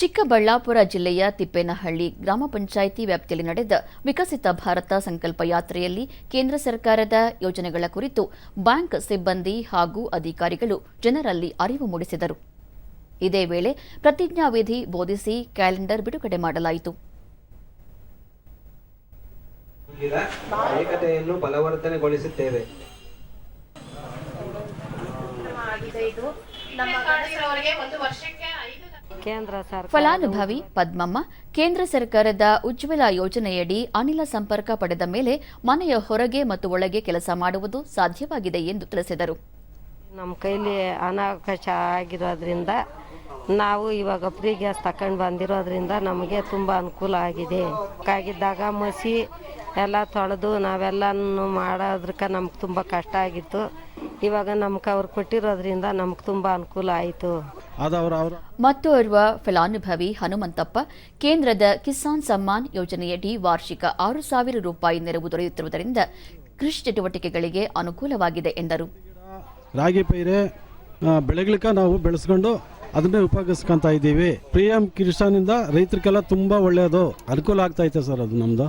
ಚಿಕ್ಕಬಳ್ಳಾಪುರ ಜಿಲ್ಲೆಯ ತಿಪ್ಪೇನಹಳ್ಳಿ ಗ್ರಾಮ ಪಂಚಾಯಿತಿ ವ್ಯಾಪ್ತಿಯಲ್ಲಿ ನಡೆದ ವಿಕಸಿತ ಭಾರತ ಸಂಕಲ್ಪ ಯಾತ್ರೆಯಲ್ಲಿ ಕೇಂದ್ರ ಸರ್ಕಾರದ ಯೋಜನೆಗಳ ಕುರಿತು ಬ್ಯಾಂಕ್ ಸಿಬ್ಬಂದಿ ಹಾಗೂ ಅಧಿಕಾರಿಗಳು ಜನರಲ್ಲಿ ಅರಿವು ಮೂಡಿಸಿದರು. ಇದೇ ವೇಳೆ ಪ್ರತಿಜ್ಞಾವಿಧಿ ಬೋಧಿಸಿ ಕ್ಯಾಲೆಂಡರ್ ಬಿಡುಗಡೆ ಮಾಡಲಾಯಿತು. ಏಕತೆಯನ್ನು ಬಲವರ್ಧನೆಗೊಳಿಸುತ್ತೇವೆ. ನಮ್ಮ ಒಂದು ವರ್ಷಕ್ಕೆ ಫಲಾನುಭವಿ ಪದ್ಮಮ್ಮ ಕೇಂದ್ರ ಸರ್ಕಾರದ ಉಜ್ವಲ ಯೋಜನೆಯಡಿ ಅನಿಲ ಸಂಪರ್ಕ ಪಡೆದ ಮೇಲೆ ಮನೆಯ ಹೊರಗೆ ಮತ್ತು ಒಳಗೆ ಕೆಲಸ ಮಾಡುವುದು ಸಾಧ್ಯವಾಗಿದೆ ಎಂದು ತಿಳಿಸಿದರು. ನಮ್ಮ ಕೈಲಿ ಅನಾವಕಾಶ ಆಗಿರೋದ್ರಿಂದ ನಾವು ಇವಾಗ ಫ್ರೀ ಗ್ಯಾಸ್ ತಕೊಂಡು ಬಂದಿರೋದ್ರಿಂದ ನಮಗೆ ತುಂಬ ಅನುಕೂಲ ಆಗಿದೆ. ಕಾಗಿದ್ದಾಗ ಮಸಿ ಎಲ್ಲ ತೊಳೆದು ನಾವೆಲ್ಲನೂ ಮಾಡೋದ್ರಕ್ಕೆ ನಮ್ಗೆ ತುಂಬ ಕಷ್ಟ ಆಗಿತ್ತು. ಇವಾಗ ನಮ್ಗೆ ಅವ್ರು ಕೊಟ್ಟಿರೋದ್ರಿಂದ ನಮ್ಗೆ ತುಂಬ ಅನುಕೂಲ ಆಯಿತು. ಅದು ಅವ್ರ ಅವ್ರ ಮತ್ತೋರ್ವ ಫಲಾನುಭವಿ ಹನುಮಂತಪ್ಪ ಕೇಂದ್ರದ ಕಿಸಾನ್ ಸಮ್ಮಾನ್ ಯೋಜನೆಯಡಿ ವಾರ್ಷಿಕ ಆರು ಸಾವಿರ ರೂಪಾಯಿ ನೆರವು ದೊರೆಯುತ್ತಿರುವುದರಿಂದ ಕೃಷಿ ಚಟುವಟಿಕೆಗಳಿಗೆ ಅನುಕೂಲವಾಗಿದೆ ಎಂದರು. ರಾಗಿ ಪೈರೆ ಬೆಳೆಗಳಿಕ ನಾವು ಬೆಳೆಸ್ಕೊಂಡು ಅದನ್ನೇ ಉಪಯೋಗಿಸ್ಕೊಂತ ಇದ್ದೀವಿ. ಪ್ರಿಯಂ ಕಿಸಾನ್ ಕಿಸಾನಿಂದ ರೈತರಿಗೆಲ್ಲ ತುಂಬಾ ಒಳ್ಳೆಯದು ಅನುಕೂಲ ಆಗ್ತಾ ಐತೆ ಸರ್ ಅದು ನಮ್ಮದು